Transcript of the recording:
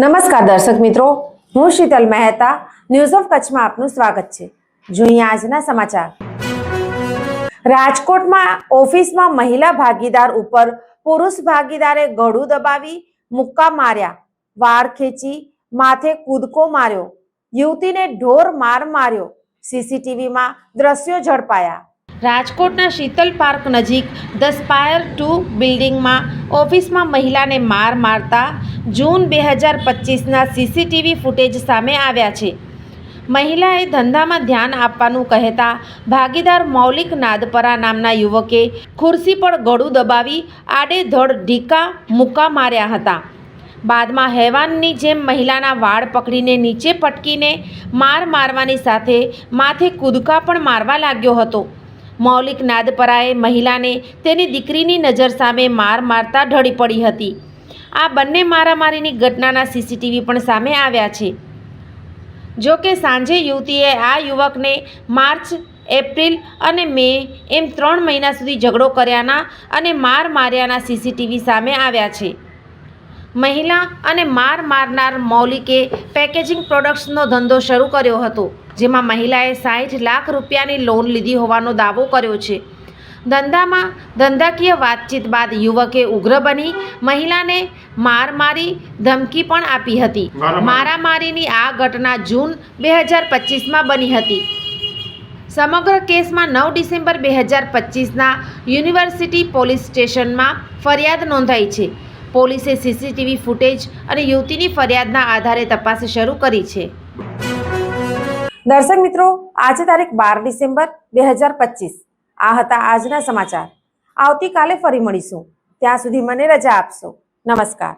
નમસ્કાર દર્શક મિત્રો, હું શીતલ મહેતા ન્યૂઝ ઓફ કચ્છમાં આપનું સ્વાગત છે. જોઈએ આજના સમાચાર. રાજકોટમાં ઓફિસમાં મહિલા ભાગીદાર ઉપર પુરુષ ભાગીદારે ગળું દબાવી મુક્કા માર્યા. વાળ ખેંચી માથે કૂદકો માર્યો. યુવતીને ઢોર માર માર્યો. સીસીટીવીમાં દ્રશ્યો ઝડપાયા. રાજકોટના શીતલ પાર્ક નજીક ધ સ્પાયર ટુ બિલ્ડિંગમાં ઓફિસમાં મહિલાને માર મારતા જૂન બે હજાર પચીસના સીસીટીવી ફૂટેજ સામે આવ્યા છે. મહિલાએ ધંધામાં ધ્યાન આપવાનું કહેતા ભાગીદાર મૌલિક નાદપરા નામના યુવકે ખુરશી પર ગળું દબાવી આડેધડ ઢીકા મુક્કા માર્યા હતા. બાદમાં હેવાનની જેમ મહિલાના વાળ પકડીને નીચે પટકીને માર મારવાની સાથે માથે કૂદકા પણ મારવા લાગ્યો હતો. મૌલિક નાદપરાએ મહિલાને તેની દીકરીની નજર સામે માર મારતા ઢળી પડી હતી. આ બંને મારામારીની ઘટનાના સીસીટીવી પણ સામે આવ્યા છે. જો કે સાંજે યુવતીએ આ યુવકને માર્ચ, એપ્રિલ અને મે એમ ત્રણ મહિના સુધી ઝઘડો કર્યાના અને માર માર્યાના સીસીટીવી સામે આવ્યા છે. મહિલા અને માર મારનાર મૌલિકે પેકેજિંગ પ્રોડક્ટ્સનો ધંધો શરૂ કર્યો હતો જેમાં મહિલાએ સાઠ લાખ રૂપિયાની લોન લીધી હોવાનો દાવો કર્યો છે. ધંધામાં ધંધાકીય વાતચીત બાદ યુવકે ઉગ્ર બની મહિલાને માર મારી ધમકી પણ આપી હતી. મારામારીની આ ઘટના જૂન બે હજાર પચીસમાં બની હતી. સમગ્ર કેસમાં નવ ડિસેમ્બર બે હજાર પચીસના યુનિવર્સિટી પોલીસ સ્ટેશનમાં ફરિયાદ નોંધાઈ છે. પોલીસે સીસીટીવી ફૂટેજ અને યુવતીની ફરિયાદના આધારે તપાસ શરૂ કરી છે. દર્શક મિત્રો, આજે તારીખ બાર ડિસેમ્બર બે હજાર પચીસ. આ હતા આજના સમાચાર. આવતીકાલે ફરી મળીશું. ત્યાં સુધી મને રજા આપશો. નમસ્કાર.